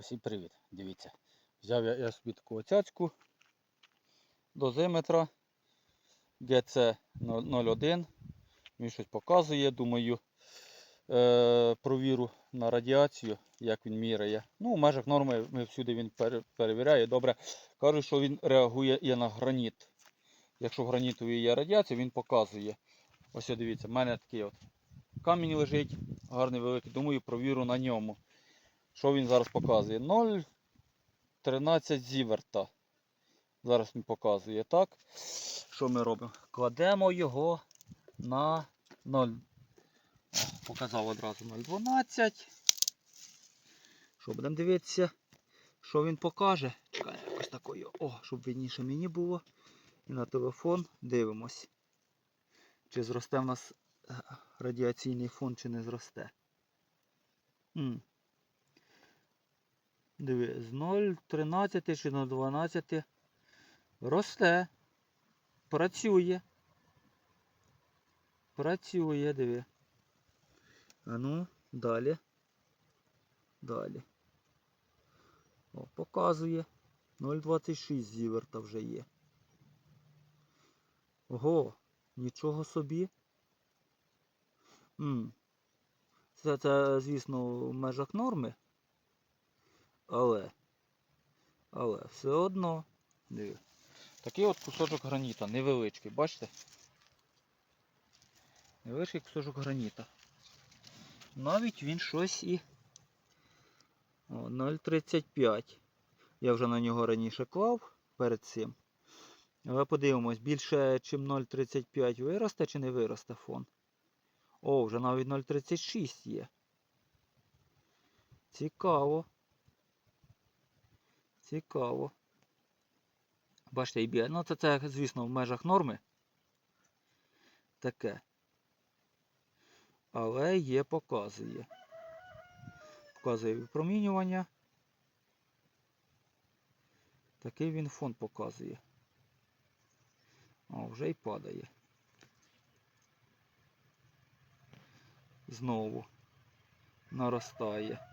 Усім привіт, дивіться. Взяв я, я собі таку цяцьку дозиметра GC 01. Він щось показує, думаю, е, провіру на радіацію, як він міряє. Ну, в межах норми ми всюди він перевіряє. Добре. Кажуть, що він реагує і на граніт. Якщо в гранітовій є радіація, він показує. Ось дивіться, в мене такий от камінь лежить, гарний великий. Думаю, провіру на ньому. Що він зараз показує? 0,13 зіверта. Зараз він показує так. Що ми робимо? Кладемо його на 0. Показав одразу 0,12. Що будемо дивитися, що він покаже. Чекай, якось такою. О, щоб видніше мені було. І на телефон дивимось. Чи зросте в нас е, радіаційний фон, чи не зросте. Диви, з 0,13 чи 0,12 росте. Працює. Працює, диви. А ну, далі. Далі. О, показує. 0,26 зіверта вже є. Ого, нічого собі. М. Це, це, звісно, в межах норми. Але. Але все одно. Диви. Такий от кусочок граніта, невеличкий, бачите? Невеличкий кусочок граніта. Навіть він щось і. 0,35. Я вже на нього раніше клав перед цим. Але подивимось, більше, ніж 0,35 виросте чи не виросте фон. О, вже навіть 0,36 є. Цікаво. Цікаво. Бачите, і б'є. Ну, це, це, звісно, в межах норми. Таке. Але є показує. Показує випромінювання. Такий він фон показує. О, вже й падає. Знову наростає.